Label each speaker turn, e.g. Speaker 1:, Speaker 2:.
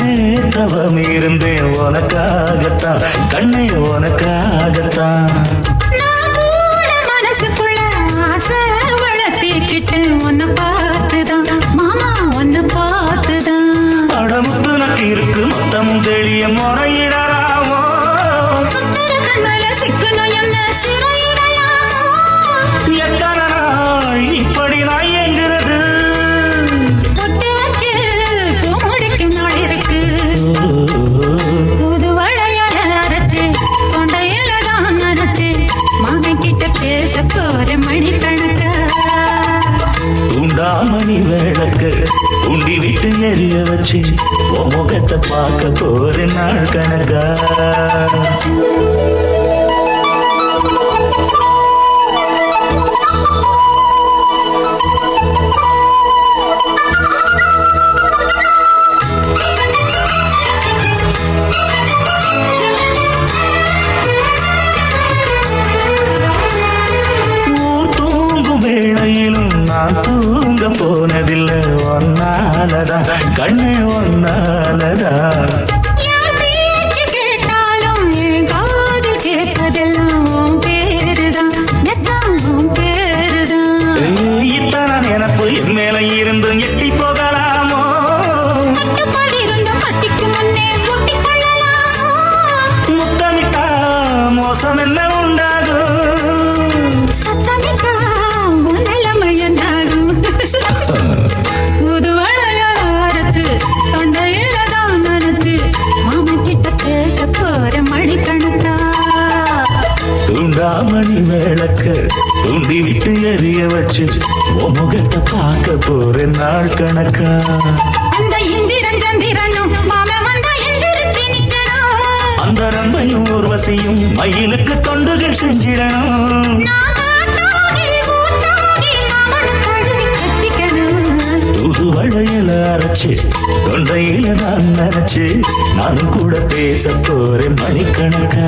Speaker 1: நானே தவம் இருந்தேன் உனக்காகத்தான். கண்ணே உனக்காகத்தான்.
Speaker 2: மனசுக்குள்ள ஆசை வளர்த்திக்கிட்டேன். உன்னை பார்த்துதான் மாமா உன்னை பார்த்துதான்.
Speaker 1: அடமுத்து நக்கு இருக்கு மொத்தமும் தெளிய
Speaker 2: கண்ணால சிக்கணும் என்ன? மணி
Speaker 1: விளக்க. உண்டி விட்டு எரிய வச்சு உன் முகத்தை பார்க்க போற நாள் கணக்கா? ஊர் தூங்கும் தூங்க போனதில்லை ஒன்னாலதான் கண்ணே
Speaker 2: என்
Speaker 1: மேல இருந்து எட்டி போகலாமோ?
Speaker 2: இருந்தும்
Speaker 1: முத்தமிட்டா மோசம் என்ன உண்டாகும்? தூண்டாமணி விளக்க. தூண்டி விட்டு எரிய வச்சு உன் முகத்தை பார்க்க போறேன் நாள் கணக்கா.
Speaker 2: அந்த
Speaker 1: ரம்பையும் ஊர்வசியும் மயிலுக்கு தொண்டுகள் செஞ்சிடணும். வளையல அரைச்சு தொண்டையில நான் நினைச்சு நானும் கூட பேச போறேன் மணிக்கணக்கா.